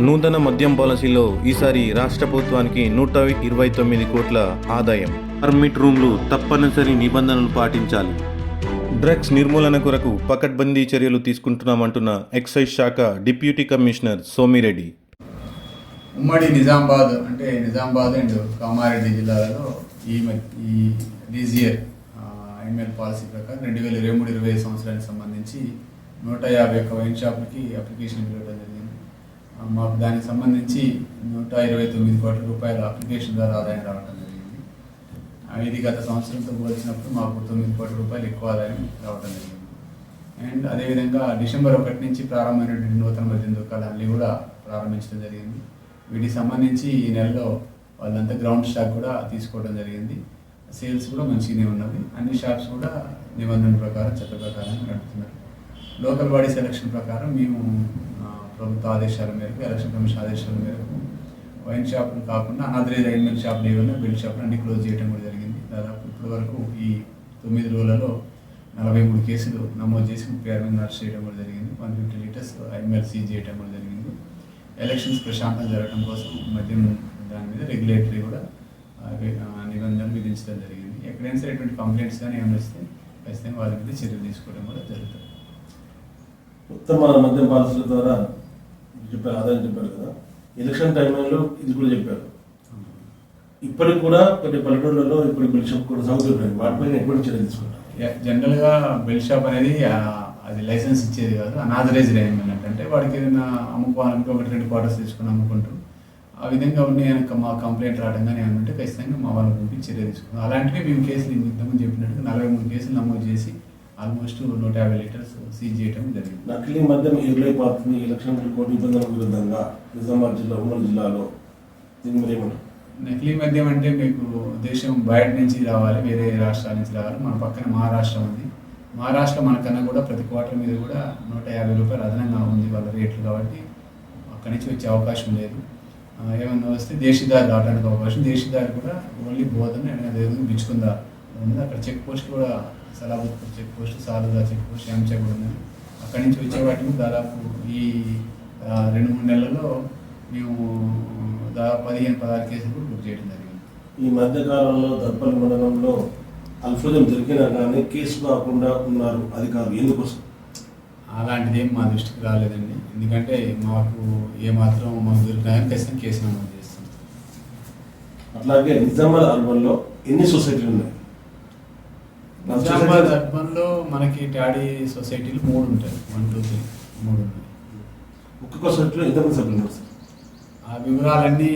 నూతన మద్యం పాలసీలో ఈసారి రాష్ట్ర ప్రభుత్వానికి నూట ఇరవై తొమ్మిది కోట్ల ఆదాయం. పర్మిట్ రూమ్లు తప్పనిసరి నిబంధనలు పాటించాలి. డ్రగ్స్ నిర్మూలన కొరకు పకడ్బందీ చర్యలు తీసుకుంటున్నామంటున్న ఎక్సైజ్ శాఖ డిప్యూటీ కమిషనర్ సోమిరెడ్డి. ఉమ్మడి నిజామాబాద్ అంటే నిజామాబాద్ అండ్ కామారెడ్డి జిల్లాలలో ఈ మ- ఈ ఇయర్ ఎంఎల్ పాలసీ ప్రకారం రెండు వేల ఇరవై మూడు ఇరవై ఐదు సంవత్సరానికి సంబంధించి నూట యాభై ఒక్క వైన్ షాపులకి అప్లికేషన్ ఇవ్వడం జరిగింది. మాకు దానికి సంబంధించి నూట ఇరవై తొమ్మిది కోట్ల రూపాయల అప్లికేషన్ ద్వారా ఆదాయం రావడం జరిగింది. ఇది గత సంవత్సరంతో పోల్చినప్పుడు మాకు తొమ్మిది కోట్ల రూపాయలు ఎక్కువ ఆదాయం రావడం జరిగింది. అండ్ అదేవిధంగా డిసెంబర్ ఒకటి నుంచి ప్రారంభమైనటువంటి నూతన మద్యం దుకాణాన్ని కూడా ప్రారంభించడం జరిగింది. వీటికి సంబంధించి ఈ నెలలో వాళ్ళంతా గ్రౌండ్ స్టాక్ కూడా తీసుకోవడం జరిగింది. సేల్స్ కూడా మంచిగానే ఉన్నవి. అన్ని షాప్స్ కూడా నిబంధనల ప్రకారం చట్ట ప్రకారం నడుపుతున్నారు. లోకల్ బాడీ సెలక్షన్ ప్రకారం మేము ప్రభుత్వ ఆదేశాల మేరకు ఎలక్షన్ కమిషన్ ఆదేశాల మేరకు వైన్ షాపులు కాకుండా అనాథరైజ్ మిల్ షాపులు ఏమైనా బిల్ షాపులు అన్ని క్లోజ్ చేయడం కూడా జరిగింది. దాదాపు ఇప్పటి వరకు ఈ తొమ్మిది రోజులలో నలభై మూడు కేసులు నమోదు చేసి ముప్పై ఆరు మంది అరెస్ట్ చేయడం కూడా జరిగింది. One fifty litres IML seize చేయడం కూడా జరిగింది. ఎలక్షన్స్ ప్రశాంతంగా జరగడం కోసం మద్యం దాని మీద రెగ్యులేటరీ కూడా నిబంధనలు విధించడం జరిగింది. ఎక్కడైనా సరే ఎటువంటి కంప్లైంట్స్ కానీ ఏమైనా వస్తే ఖచ్చితంగా వాళ్ళ మీద చర్యలు తీసుకోవడం కూడా జరుగుతుంది. ఉత్తమ మద్యం పాలసీల ద్వారా చెప్పారు ఆదాయం చెప్పారు కదా. ఎలక్షన్ టైంలో ఇది కూడా చెప్పారు. ఇప్పటికి కూడా కొన్ని పల్లెటూళ్ళలో ఇప్పుడు బిల్షప్ కూడా సాగుతున్నాయి. వాటిపైన ఎటువంటి చర్య తీసుకుంటారు? జనరల్గా బెల్ షాప్ అనేది అది లైసెన్స్ ఇచ్చేది కాదు అనాథరైజ్డ్ అయింది అంటే వాడికి ఏదైనా అమ్ముకోవాలంటే ఒకటి రెండు క్వార్టర్స్ తీసుకుని అమ్ముకుంటూ ఆ విధంగా ఉన్నాయి కనుక మా కంప్లైంట్ రావడం కానీ ఏమంటే ఖచ్చితంగా మా వాళ్ళని పంపించి చర్య తీసుకున్నాం అలాంటివి మేము కేసులు ఇంతకుముందు చెప్పినట్టు నలభై మూడు కేసులు నమోదు చేసి ఆల్మోస్ట్ నూట యాభై లీటర్స్ సీజ్ చేయడం జరిగింది. నకిలీ మద్యం ఎగురైపోతుంది ఎలక్షన్ కోటి నిబంధనల విరుద్ధంగా నిజామాబాద్ జిల్లా ఉమ్మడి జిల్లాలో దీని మీద నకిలీ మద్యం అంటే మీకు దేశం బయట నుంచి రావాలి వేరే రాష్ట్రాల నుంచి రావాలి మన పక్కన మహారాష్ట్ర ఉంది. మహారాష్ట్ర మనకన్నా కూడా ప్రతి క్వార్టర్ మీద కూడా నూట యాభై రూపాయలు అదనంగా ఉంది వాళ్ళ రేట్లు కాబట్టి అక్కడి నుంచి వచ్చే అవకాశం లేదు. ఏమన్నా వస్తే దేశీదారి రావడానికి అవకాశం దేశీదారి కూడా ఓన్లీ బోధన అదేవిధంగా బిచ్చుకుందా ఉంది? అక్కడ చెక్ పోస్ట్ కూడా Salabatpur check post Saluda check post ఎంచ కూడా ఉంది. అక్కడి నుంచి వచ్చే వాటిని దాదాపు ఈ రెండు మూడు నెలల్లో మేము దాదాపు పదిహేను పదహారు కేసులు బుక్ చేయడం జరిగింది. ఈ మధ్య కాలంలో దర్పల్లి మండలంలో అల్ఫోజం జరిగినా కానీ కేసు కాకుండా ఉన్నారు అధికారులు. ఎందుకోసం? అలాంటిది ఏం మా దృష్టికి రాలేదండి. ఎందుకంటే మాకు ఏ మాత్రం మాకు దొరికినా ఖచ్చితంగా కేసు నమోదు చేస్తాం. అట్లాగే నిజామాబాద్ అర్బన్లో ఎన్ని సొసైటీలు ఉన్నాయి? నిజామాబాద్ అర్బన్లో మనకి టాడీ సొసైటీలు మూడు ఉంటాయి. వన్ టూ త్రీ మూడు ఉన్నాయి ఒక్కొక్క సొసైటీలో ఎంతమంది సభ్యులు ఉన్నారు సార్? ఆ వివరాలన్నీ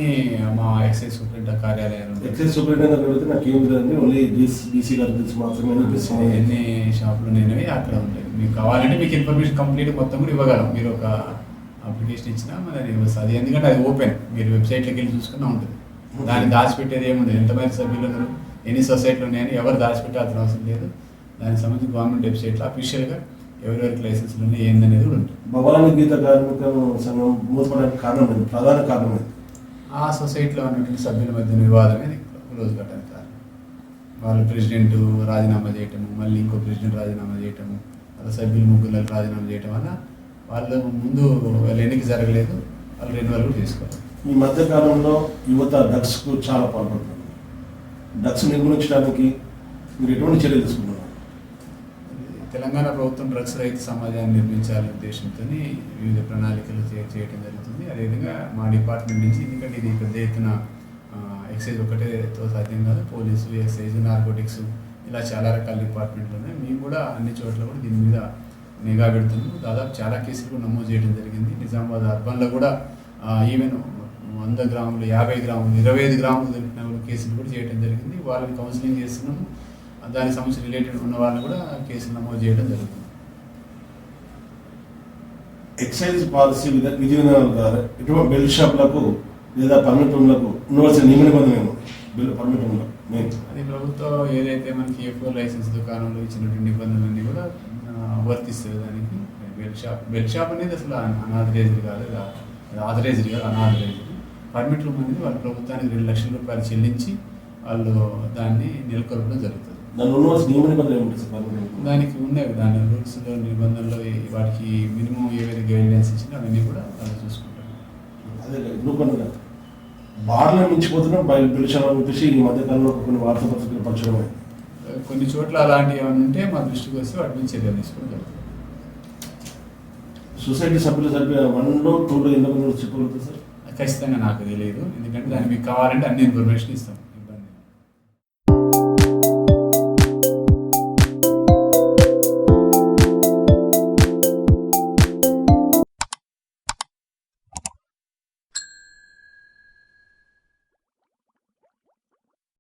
మా ఎక్సైజ్ సూపరింటెండెంట్ కార్యాలయంలో ఉంటాయి. ఎక్సైజ్ సూపరింటెండెంట్ అడిగితే నాకు ఏం లేదండి. ఓన్లీ డీసీ గారి తెలుసు మాత్రమే. అనిపిస్తుంది. ఎన్ని షాపులు నేనవి అక్కడ ఉంటాయి. మీకు కావాలంటే మీకు ఇన్ఫర్మేషన్ కంప్లీట్ మొత్తం కూడా ఇవ్వగలం. మీరు ఒక అప్లికేషన్ ఇచ్చినా మరి అది ఎందుకంటే అది ఓపెన్. మీరు వెబ్సైట్లోకి వెళ్ళి చూసుకున్నా ఉంటుంది. దాన్ని దాచిపెట్టేది ఏముంది? ఎంతమంది సభ్యులు ఉన్నారు? ఎన్ని సొసైటీలు ఉన్నాయని ఎవరు దాచిపెట్టాల్సిన అవసరం లేదు. దానికి సంబంధించి గవర్నమెంట్ వెబ్సైట్లో అఫీషియల్గా ఎవరెవరికి లైసెన్స్లు ఉన్నాయి ఏందనేది కూడా ఉంటుంది. భవానీ గీత కార్మిక సంఘం మూతపడడానికి కారణం ప్రధాన కారణం ఆ సొసైటీలో ఉన్నటువంటి సభ్యుల మధ్య వివాదమే క్లోజ్ కట్టడానికి కారణం. వాళ్ళు ప్రెసిడెంట్ రాజీనామా చేయటము మళ్ళీ ఇంకో ప్రెసిడెంట్ రాజీనామా చేయటము వాళ్ళ సభ్యులు ముగ్గురు రాజీనామా చేయటం వల్ల వాళ్ళు ముందు వాళ్ళ ఎన్నిక జరగలేదు. వాళ్ళు రెన్యువల్ కూడా చేసుకోవాలి. ఈ మధ్య కాలంలో యువత డ్రగ్స్కు చాలా పాల్పడుతున్నారు. డ్రగ్స్ నిర్మూలించడానికి మీరు ఎటువంటి చర్యలు తీసుకుంటున్నారు? తెలంగాణ ప్రభుత్వం డ్రగ్స్ రహిత సమాజాన్ని నిర్మించాలనే ఉద్దేశంతో వివిధ ప్రణాళికలు చేయటం జరుగుతుంది. అదేవిధంగా మా డిపార్ట్మెంట్ నుంచి ఎందుకంటే ఇది పెద్ద ఎత్తున ఎక్సైజ్ ఒకటేతో సాధ్యం కాదు. పోలీసు ఎక్సైజ్ నార్కోటిక్స్ ఇలా చాలా రకాల డిపార్ట్మెంట్లు ఉన్నాయి. మేము కూడా అన్ని చోట్ల కూడా దీని మీద నిఘా పెడుతున్నాము. దాదాపు చాలా కేసులు కూడా నమోదు చేయడం జరిగింది. నిజామాబాద్ అర్బన్లో కూడా ఈవెన్ వంద గ్రాములు యాభై గ్రాములు ఇరవై ఐదు గ్రాములు దొరికిన కూడా కేసులు కూడా చేయడం జరిగింది. వాళ్ళని కౌన్సిలింగ్ చేస్తున్నాము దానికి సంబంధించి రిలేటెడ్ ఉన్న వాళ్ళని కూడా కేసులు నమోదు చేయడం జరుగుతుంది. ఎక్సైజ్ పాలసీ విధ విధి విధానాల ద్వారా ఎటువంటి బెల్ షాప్లకు లేదా పర్మిట్ రూమ్లకు ఉండవలసిన నియమ నిబంధనలు బెల్ పర్మిట్ రూమ్లో మెయిన్. అది ప్రభుత్వం ఏదైతే మనకి ఫోర్ లైసెన్స్ దుకాణంలో ఇచ్చినటువంటి నిబంధనలన్నీ కూడా వర్తిస్తుంది దానికి. బెల్ షాప్ బెల్ షాప్ అనేది అసలు అనాథరైజ్డ్ కాదు అది ఆథరైజ్డ్ కాదు అనాథరైజ్డ్. పర్మిట్ రూమ్ అనేది వాళ్ళ ప్రభుత్వానికి రెండు లక్షల రూపాయలు చెల్లించి వాళ్ళు దాన్ని నెలకొల్పడం జరుగుతుంది. దానికి ఉన్నాయి దాని రూల్స్లో నిబంధనలు వాటికి మినిమం ఏవైతే గైడ్ లైన్స్ ఇచ్చినా అవన్నీ కూడా వాళ్ళు చూసుకుంటారు. అదే ఎందుకన్నా బార్లను మించిపోతున్నాం పిలిచామని చెప్పేసి ఈ మధ్యకాలంలో కొన్ని వార్తా పత్రికలు పంచడం అయింది. కొన్ని చోట్ల అలాంటివి ఏమైనా ఉంటే మా దృష్టికి వస్తే వాటి మీద చర్యలు తీసుకోవడం జరుగుతుంది. సొసైటీ సభ్యులు సభ్యులు వన్లో టూలో ఎన్నో చెప్పగలుగుతారు సార్? ఖచ్చితంగా నాకు తెలియదు. ఎందుకంటే దానికి మీకు కావాలంటే అన్ని ఇన్ఫర్మేషన్ ఇస్తాం.